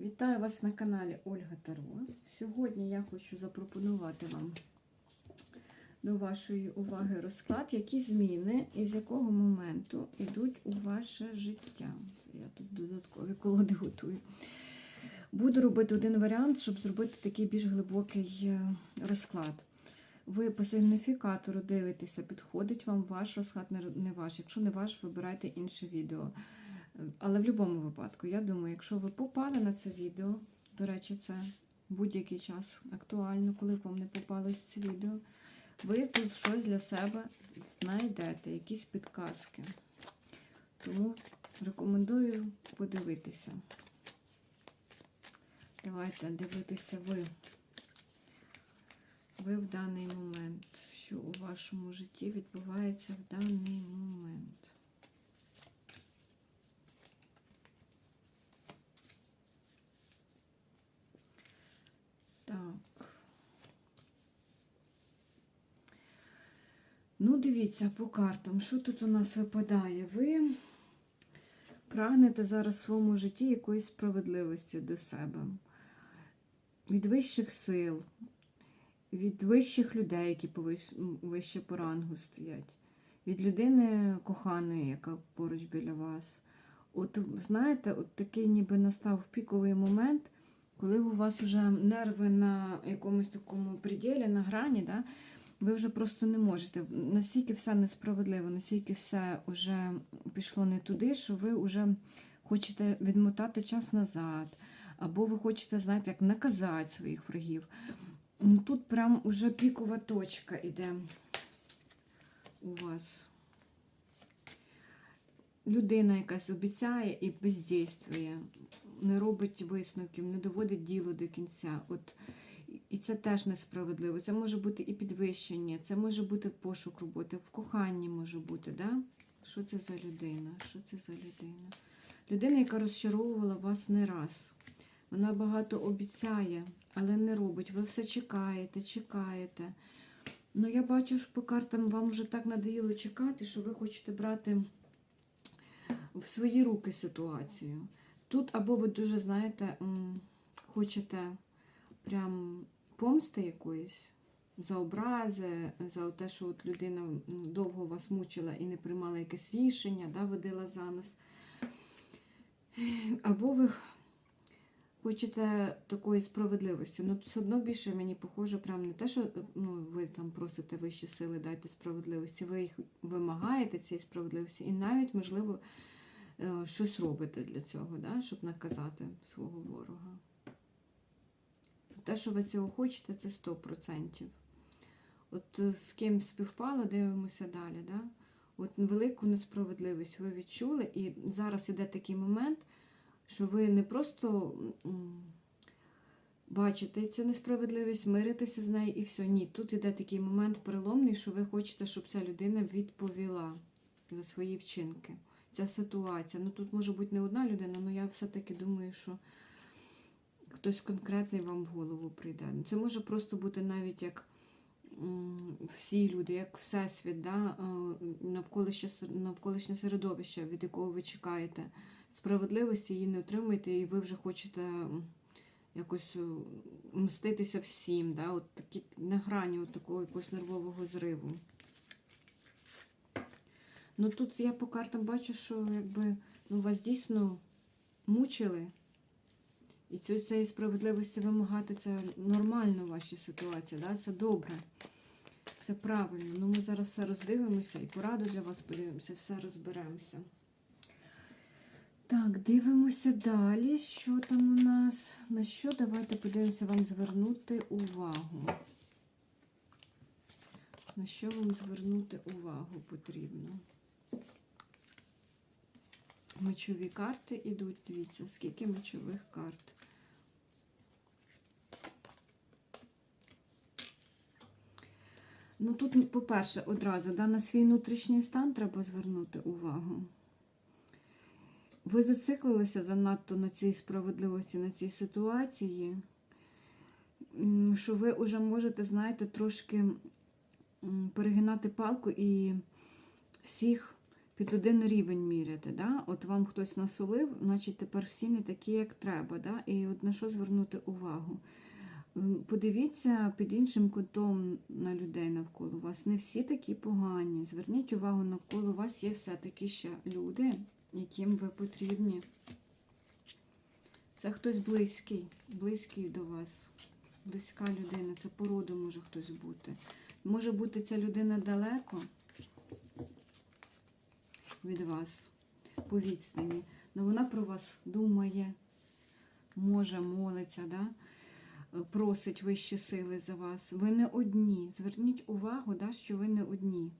Вітаю вас на каналі Ольга Таро. Сьогодні я хочу запропонувати вам до вашої уваги розклад, які зміни і з якого моменту йдуть у ваше життя. Я тут додаткові колоди готую. Буду робити один варіант, щоб зробити такий більш глибокий е, розклад. Ви по сигніфікатору дивитеся, підходить вам ваш розклад, не- не ваш. Якщо не ваш, вибирайте інше відео. Але в будь-якому випадку, я думаю, якщо ви попали на це відео, до речі, це будь-який час актуально, коли вам не попалось це відео, ви тут щось для себе знайдете, якісь підказки. Тому рекомендую подивитися. Давайте дивитися ви. Ви в даний момент, що у вашому житті відбувається в даний момент. Так. Ну, дивіться по картам, що тут у нас випадає? Ви прагнете зараз в своєму житті якоїсь справедливості до себе, від вищих сил, від вищих людей, які вище по рангу стоять, від людини коханої, яка поруч біля вас. От знаєте, от такий ніби настав піковий момент, коли у вас вже нерви на якомусь такому приділі, на грані, да, ви вже просто не можете. Настільки все несправедливо, настільки все вже пішло не туди, що ви вже хочете відмотати час назад, або ви хочете, знаєте, як наказати своїх врагів. Ну, Тут прям уже пікова точка іде у вас. Людина якась обіцяє і бездійствує, не робить висновків, не доводить діло до кінця. От, і це теж несправедливо. Це може бути і підвищення, це може бути пошук роботи, в коханні може бути. Да? Що це за людина? Що це за людина? Людина, яка розчаровувала вас не раз. Вона багато обіцяє, але не робить. Ви все чекаєте, чекаєте. Ну, я бачу, що по картам вам вже так надоїло чекати, що ви хочете брати в свої руки ситуацію. Тут або ви дуже, знаєте, хочете прям помсти якоїсь за образи, за те, що от людина довго вас мучила і не приймала якесь рішення, да, водила за нос. Або ви хочете такої справедливості. Ну, все одно більше мені похоже, прям не те, що ну, ви там просите вищі сили, дайте справедливості, ви їх вимагаєте цієї справедливості, і навіть, можливо, е, щось робите для цього, да, щоб наказати свого ворога. Те, що ви цього хочете, це 100%. От е, з ким співпало, дивимося далі. Да? От велику несправедливість ви відчули, і зараз іде такий момент, що ви не просто бачите цю несправедливість, миритеся з нею і все. Ні, тут іде такий момент переломний, що ви хочете, щоб ця людина відповіла за свої вчинки. Ця ситуація. Ну тут може бути не одна людина, але я все-таки думаю, що хтось конкретний вам в голову прийде. Це може просто бути навіть як всі люди, як всесвіт, да? е, навколишнє, навколишнє середовище, від якого ви чекаєте справедливості, її не отримуєте, і ви вже хочете якось е, мститися всім. Да? От такі на грані от такого якогось нервового зриву. Ну тут я по картам бачу, що якби ну, вас дійсно мучили. І цю цієї справедливості вимагати це нормально в вашій ситуації, да? це добре. Це правильно. Ну ми зараз все роздивимося і пораду для вас подивимося, все розберемося. Так, дивимося далі. Що там у нас? На що давайте подивимося вам звернути увагу. На що вам звернути увагу потрібно? Мечові карти йдуть, дивіться, скільки мечових карт. Ну тут, по-перше, одразу да, на свій внутрішній стан треба звернути увагу. Ви зациклилися занадто на цій справедливості, на цій ситуації, що ви вже можете, знаєте, трошки перегинати палку і всіх під один рівень міряти. Да? От вам хтось насолив, значить тепер всі не такі, як треба. Да? І от на що звернути увагу? Подивіться під іншим кутом на людей навколо вас. Не всі такі погані. Зверніть увагу, навколо вас є все-таки ще люди, яким ви потрібні. Це хтось близький, близький до вас. Близька людина, це по роду може хтось бути. Може бути ця людина далеко від вас, по відстані. але вона про вас думає, може, молиться, да? Просить вищі сили за вас. Ви не одні. Зверніть увагу, да, що ви не одні.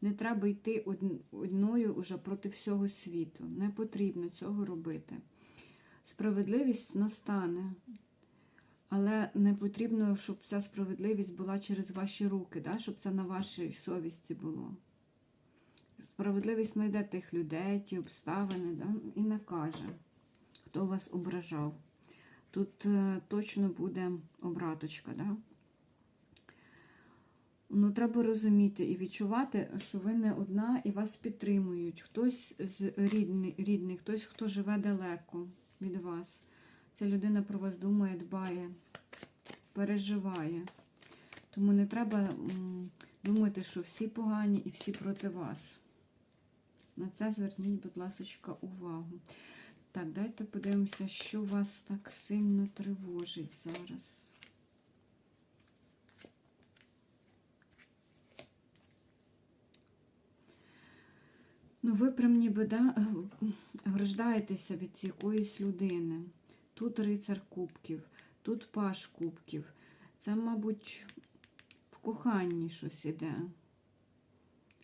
Не треба йти одною уже проти всього світу. Не потрібно цього робити. Справедливість настане. Але не потрібно, щоб ця справедливість була через ваші руки, да? щоб це на вашій совісті було. Справедливість знайде тих людей, ті обставини да? і накаже, хто вас ображав. Тут е, точно буде обраточка. Да? Ну, треба розуміти і відчувати, що ви не одна і вас підтримують. Хтось з рідний, рідний, хтось, хто живе далеко від вас. Ця людина про вас думає, дбає, переживає. Тому не треба думати, що всі погані і всі проти вас. На це зверніть, будь ласка, увагу. Так, дайте подивимося, що вас так сильно тривожить зараз. Ну, ви прям ніби да, граждаєтеся від якоїсь людини. Тут рицар кубків, тут паш кубків. Це, мабуть, в коханні щось іде.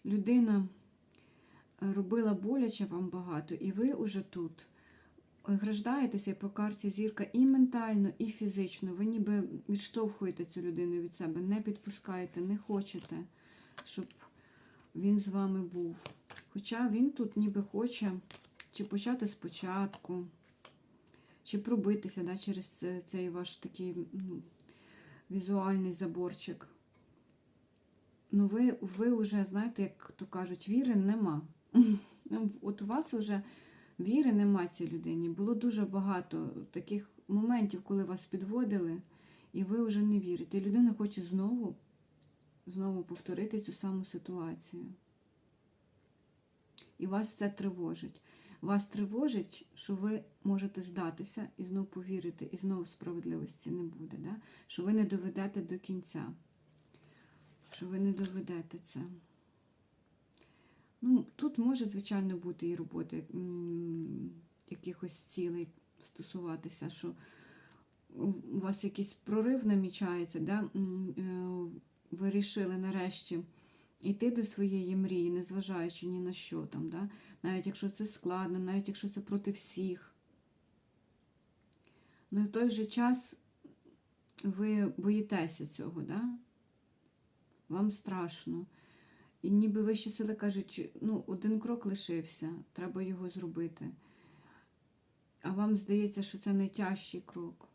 Людина робила боляче вам багато, і ви уже тут граждаєтеся по карті зірка і ментально, і фізично. Ви ніби відштовхуєте цю людину від себе, не підпускаєте, не хочете, щоб він з вами був. Хоча він тут ніби хоче чи почати спочатку, чи пробитися да, через цей ваш такий ну, візуальний заборчик. Ну, ви, ви вже, знаєте, як то кажуть, віри нема. От у вас вже віри нема цій людині. Було дуже багато таких моментів, коли вас підводили, і ви вже не вірите. Людина хоче знову, знову повторити цю саму ситуацію. І вас це тривожить. Вас тривожить, що ви можете здатися і знову повірити, і знову справедливості не буде. Да? Що ви не доведете до кінця. Що ви не доведете це. Ну, тут може, звичайно, бути і роботи якихось цілей стосуватися, що у вас якийсь прорив намічається, да? е, ви рішили нарешті йти до своєї мрії, незважаючи ні на що там, да? навіть якщо це складно, навіть якщо це проти всіх. Ну і в той же час ви боїтеся цього, да? вам страшно. І ніби вищі сили кажуть, ну, один крок лишився, треба його зробити. А вам здається, що це найтяжчий крок.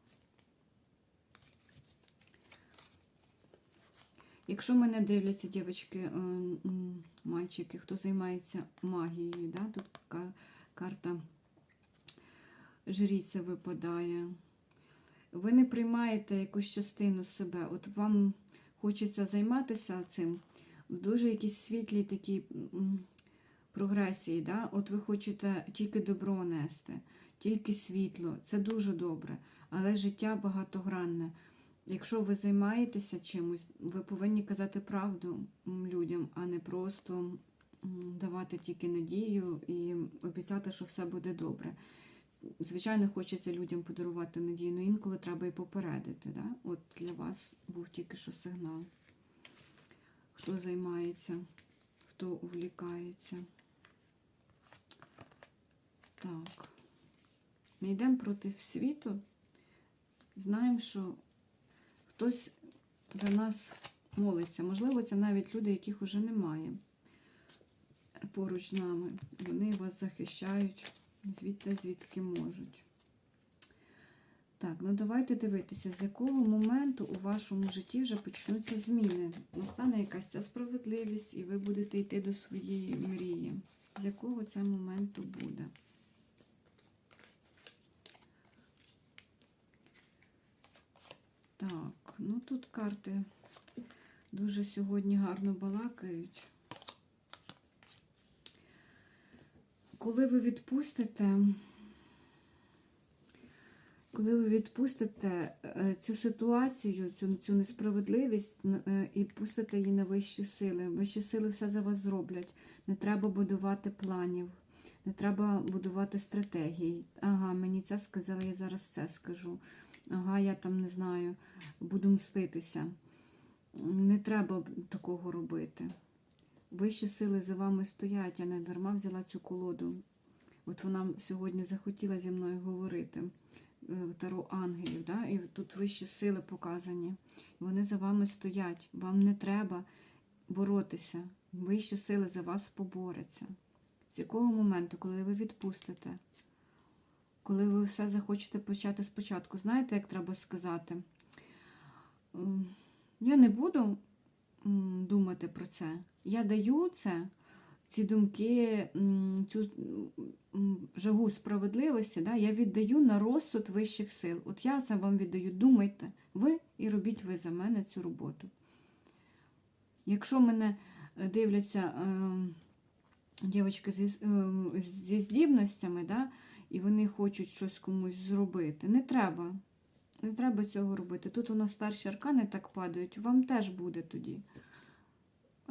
Якщо мене дивляться дівчатки, е, мальчики, хто займається магією, да? тут карта жріця випадає. Ви не приймаєте якусь частину себе. От вам хочеться займатися цим в дуже якійсь світлій такій м, прогресії. Да? От ви хочете тільки добро нести, тільки світло. Це дуже добре. Але життя багатогранне. Якщо ви займаєтеся чимось, ви повинні казати правду людям, а не просто давати тільки надію і обіцяти, що все буде добре. Звичайно, хочеться людям подарувати надію, але інколи треба і попередити. Да? От для вас був тільки що сигнал. Хто займається, хто увлікається. Так. Не йдемо проти світу. Знаємо, що хтось за нас молиться. Можливо, це навіть люди, яких уже немає поруч з нами. Вони вас захищають звідти, звідки можуть. Так, ну давайте дивитися, з якого моменту у вашому житті вже почнуться зміни. Настане якась ця справедливість, і ви будете йти до своєї мрії. З якого це моменту буде? Так, ну тут карти дуже сьогодні гарно балакають. Коли ви відпустите, коли ви відпустите е, цю ситуацію, цю, цю несправедливість е, і пустите її на вищі сили, вищі сили все за вас зроблять. Не треба будувати планів, не треба будувати стратегій. Ага, мені це сказали, я зараз це скажу. Ага, я там не знаю, буду мститися. Не треба такого робити. Вищі сили за вами стоять, я не дарма взяла цю колоду. От вона сьогодні захотіла зі мною говорити. Е, Таро ангелів, да? і тут вищі сили показані. Вони за вами стоять. Вам не треба боротися. Вищі сили за вас поборються. З якого моменту, коли ви відпустите? Коли ви все захочете почати спочатку, знаєте, як треба сказати? Ем, Я не буду думати про це. Я даю це, ці думки, цю жагу справедливості, да, я віддаю на розсуд вищих сил. От я це вам віддаю. Думайте ви і робіть ви за мене цю роботу. Якщо мене е, дивляться е, дівчатки зі, е, зі здібностями, да, і вони хочуть щось комусь зробити, не треба. Не треба цього робити. Тут у нас старші аркани так падають, вам теж буде тоді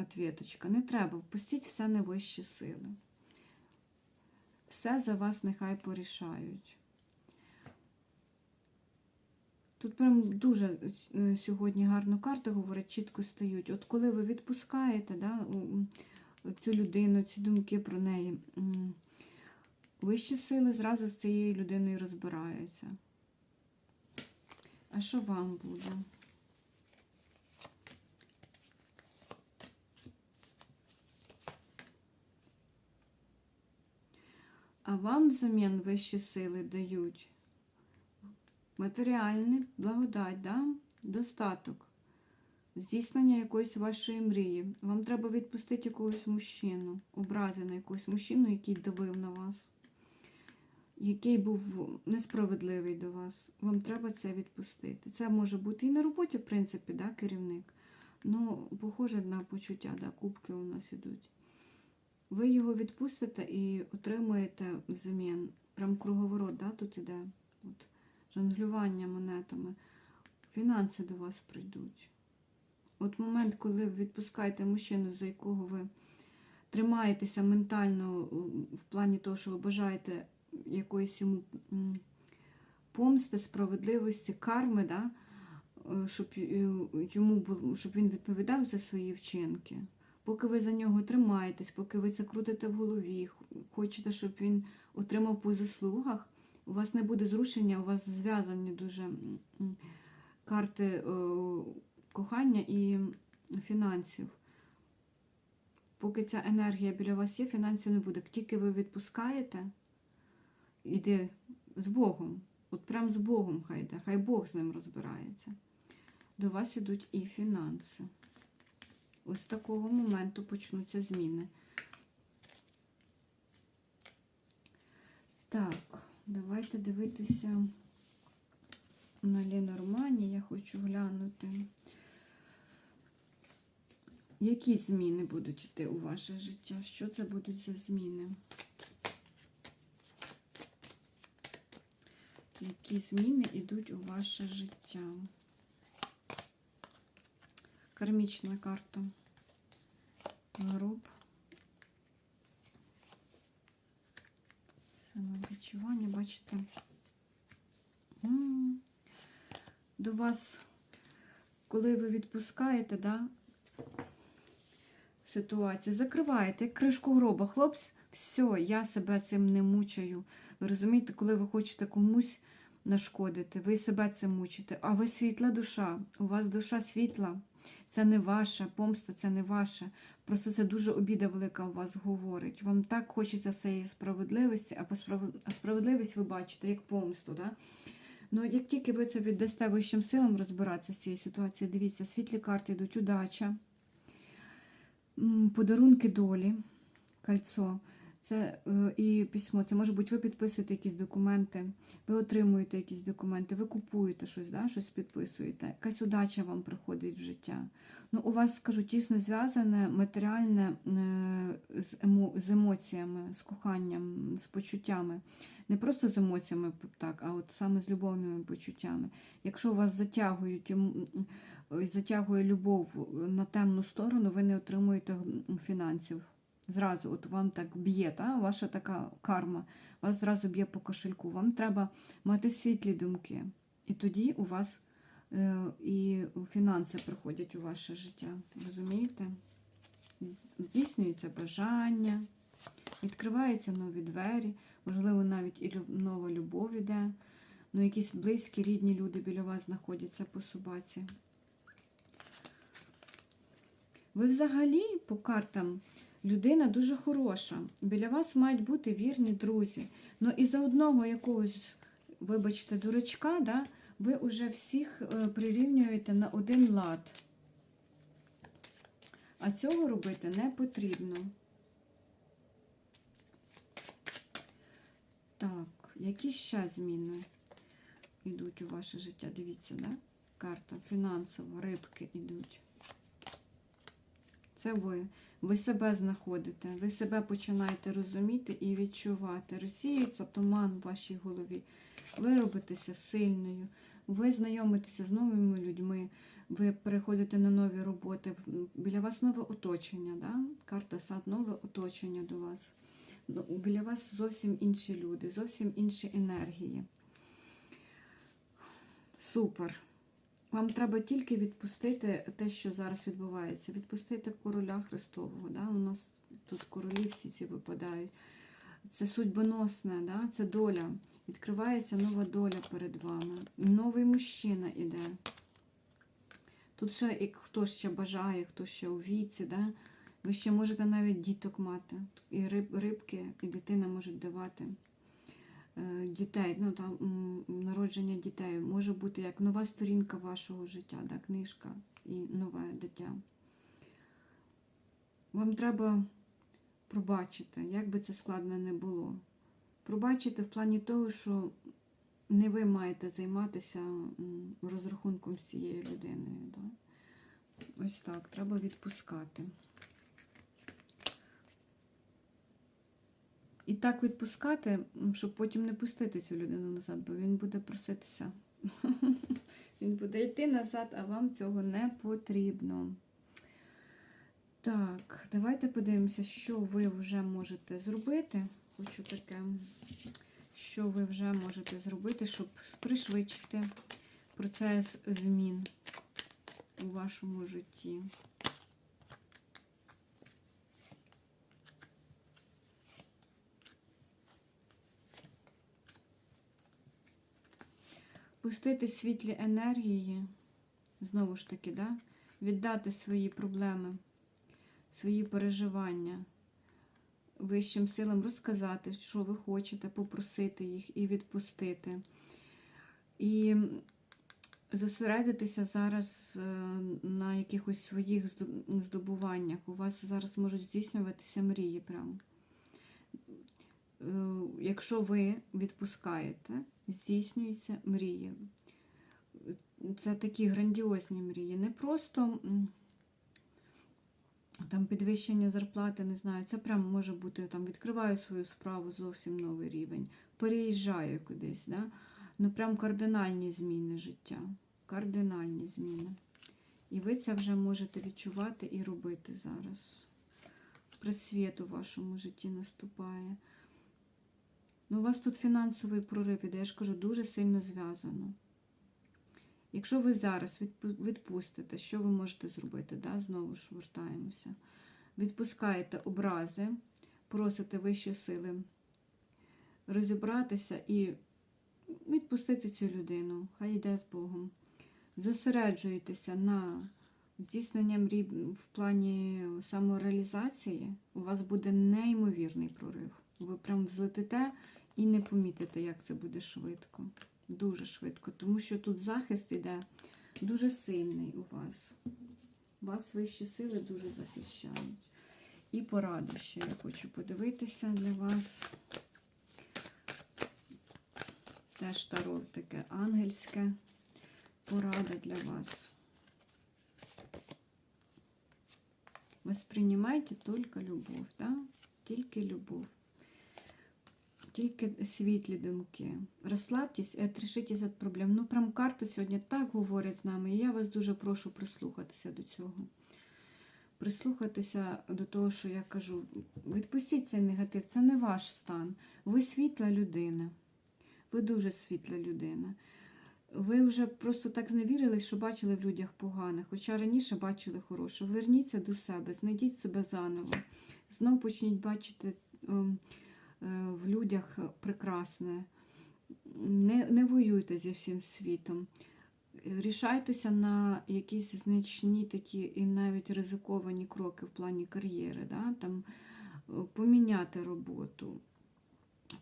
ответочка. Не треба. Впустіть все на вищі сили. Все за вас нехай порішають. Тут прям дуже е, сьогодні гарно карти говорять, чітко стають. От коли ви відпускаєте да, цю людину, ці думки про неї, вищі сили зразу з цією людиною розбираються. А що вам буде? А вам взамін вищі сили дають матеріальний благодать, да? достаток, здійснення якоїсь вашої мрії. Вам треба відпустити якогось мужчину, образи на якогось мужчину, який давив на вас, який був несправедливий до вас. Вам треба це відпустити. Це може бути і на роботі, в принципі, да, керівник. Ну, похоже на почуття, да, кубки у нас ідуть. Ви його відпустите і отримуєте взамін. Прям круговорот, да, тут іде. От, жонглювання монетами. Фінанси до вас прийдуть. От момент, коли ви відпускаєте мужчину, за якого ви тримаєтеся ментально в плані того, що ви бажаєте якоїсь йому помсти, справедливості, карми, да? е, щоб йому було, щоб він відповідав за свої вчинки. Поки ви за нього тримаєтесь, поки ви це крутите в голові, хочете, щоб він отримав по заслугах, у вас не буде зрушення, у вас зв'язані дуже карти е, кохання і фінансів. Поки ця енергія біля вас є, фінансів не буде. Тільки ви відпускаєте, іде з Богом. От прям з Богом хай йде, хай Бог з ним розбирається. До вас ідуть і фінанси. Ось такого моменту почнуться зміни. Так, давайте дивитися на Ленормані. Я хочу глянути. Які зміни будуть йти у ваше життя? Що це будуть за зміни? Які зміни йдуть у ваше життя? Кармічна карта. Груп. Самовідчування, бачите. До вас, коли ви відпускаєте, да, ситуацію, закриваєте кришку гроба. Хлопці, все, я себе цим не мучаю. Ви розумієте, коли ви хочете комусь нашкодити, ви себе цим мучите, а ви світла душа, у вас душа світла. Це не ваша помста, це не ваша. Просто це дуже обіда велика у вас говорить. Вам так хочеться цієї справедливості, а справ- справедливість ви бачите як помсту. Да? Ну, як тільки ви це віддасте вищим силам розбиратися з цією ситуацією, дивіться, світлі карти йдуть, удача, подарунки долі, кольцо. Це е, і письмо. Це може бути, ви підписуєте якісь документи, ви отримуєте якісь документи, ви купуєте щось, да, щось підписуєте. Якась удача вам приходить в життя. Ну, у вас, скажу, тісно зв'язане матеріальне е, з, емо, з емоціями, з коханням, з почуттями. Не просто з емоціями, так, а от саме з любовними почуттями. Якщо вас затягують, ем, затягує любов на темну сторону, ви не отримуєте фінансів. Зразу, от вам так б'є, та? ваша така карма, вас зразу б'є по кошельку. Вам треба мати світлі думки. І тоді у вас е, і фінанси приходять у ваше життя. Розумієте? Здійснюється бажання, відкриваються нові двері, можливо, навіть і нова любов іде. Ну, якісь близькі, рідні люди біля вас знаходяться по собаці. Ви взагалі по картам людина дуже хороша. Біля вас мають бути вірні друзі. Ну і за одного якогось, вибачте, дурачка, да, ви вже всіх е, прирівнюєте на один лад. А цього робити не потрібно. Так, які ще зміни йдуть у ваше життя? Дивіться, да? Карта фінансово, рибки йдуть. Це ви. Ви себе знаходите, ви себе починаєте розуміти і відчувати. Розсіюється туман в вашій голові. Ви робитеся сильною, ви знайомитеся з новими людьми, ви переходите на нові роботи. Біля вас нове оточення, да? карта сад, нове оточення до вас. Ну, Біля вас зовсім інші люди, зовсім інші енергії. Супер. Вам треба тільки відпустити те, що зараз відбувається. Відпустити короля Христового. Да? У нас тут королі всі ці випадають. Це судьбоносне, да? це доля. Відкривається нова доля перед вами. Новий мужчина іде. Тут ще і хто ще бажає, хто ще у віці, да? ви ще можете навіть діток мати. І риб, рибки, і дитина можуть давати дітей, ну там народження дітей може бути як нова сторінка вашого життя, да, книжка і нове дитя. Вам треба пробачити, як би це складно не було. Пробачити в плані того, що не ви маєте займатися розрахунком з цією людиною. Да? Ось так, треба відпускати. І так відпускати, щоб потім не пустити цю людину назад, бо він буде проситися. Він буде йти назад, а вам цього не потрібно. Так, давайте подивимося, що ви вже можете зробити. Хочу таке, що ви вже можете зробити, щоб пришвидшити процес змін у вашому житті. Пустити світлі енергії, знову ж таки, да? віддати свої проблеми, свої переживання вищим силам, розказати, що ви хочете, попросити їх і відпустити. І зосередитися зараз е, на якихось своїх здобуваннях. У вас зараз можуть здійснюватися мрії прямо. Е, Якщо ви відпускаєте, здійснюються мрії. Це такі грандіозні мрії. Не просто там підвищення зарплати, не знаю. Це прямо може бути там відкриваю свою справу зовсім новий рівень, переїжджаю кудись. Да? Ну прям кардинальні зміни життя. Кардинальні зміни. І ви це вже можете відчувати і робити зараз. Просвіт у вашому житті наступає. Ну, у вас тут фінансовий прорив іде, я ж кажу, дуже сильно зв'язано. Якщо ви зараз відпустите, що ви можете зробити? Да? Знову ж вертаємося. Відпускаєте образи, просите вищі сили розібратися і відпустити цю людину. Хай йде з Богом. Зосереджуєтеся на здійснення мрій в плані самореалізації, у вас буде неймовірний прорив. Ви прям взлетите і не помітите, як це буде швидко. Дуже швидко. Тому що тут захист іде дуже сильний у вас. Вас вищі сили дуже захищають. І пораду ще я хочу подивитися для вас. Теж таро таке ангельське порада для вас. Воспринимайте только любов, да? тільки любов, тільки світлі думки. Розслабтесь і відрішитесь від проблем. Ну, прям карти сьогодні так говорять з нами, і я вас дуже прошу прислухатися до цього. Прислухатися до того, що я кажу. Відпустіть цей негатив, це не ваш стан. Ви світла людина. Ви дуже світла людина. Ви вже просто так зневірились, що бачили в людях поганих, хоча раніше бачили хороше. Верніться до себе, знайдіть себе заново. Знов почніть бачити ем, в людях прекрасне. Не, не воюйте зі всім світом. Рішайтеся на якісь значні такі і навіть ризиковані кроки в плані кар'єри. Да? Там, е, поміняти роботу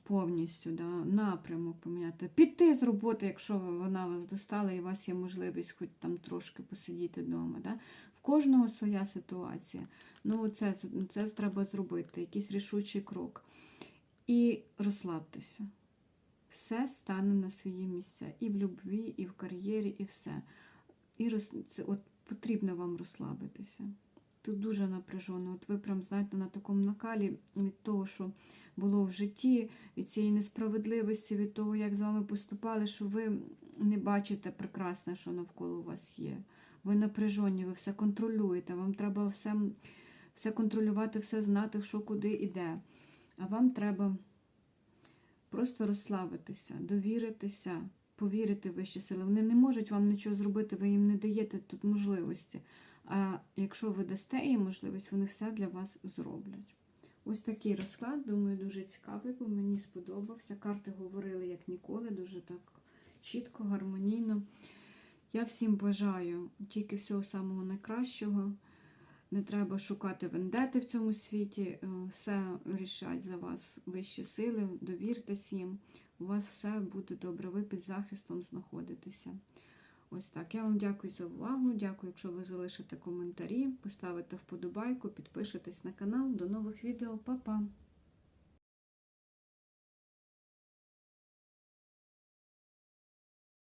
повністю, да? напрямок поміняти. Піти з роботи, якщо вона вас достала і у вас є можливість хоч там трошки посидіти вдома. Да? В кожного своя ситуація. Ну, це, це треба зробити, якийсь рішучий крок. І розслабтеся. Все стане на свої місця. І в любві, і в кар'єрі, і все. І роз... це, от, потрібно вам розслабитися. Тут дуже напряжено. От ви прям знаєте на такому накалі від того, що було в житті, від цієї несправедливості, від того, як з вами поступали, що ви не бачите прекрасне, що навколо вас є. Ви напряжені, ви все контролюєте, вам треба все, все контролювати, все знати, що куди йде. А вам треба просто розслабитися, довіритися, повірити в вищі сили. Вони не можуть вам нічого зробити, ви їм не даєте тут можливості. А якщо ви дасте їм можливість, вони все для вас зроблять. Ось такий розклад, думаю, дуже цікавий, бо мені сподобався. Карти говорили як ніколи, дуже так чітко, гармонійно. Я всім бажаю тільки всього самого найкращого. Не треба шукати вендети в цьому світі. е, Все рішать за вас вищі сили, довіртесь їм. У вас все буде добре, ви під захистом знаходитеся. Ось так. Я вам дякую за увагу. Дякую, якщо ви залишите коментарі, поставите вподобайку, підпишетесь на канал. До нових відео. Па-па!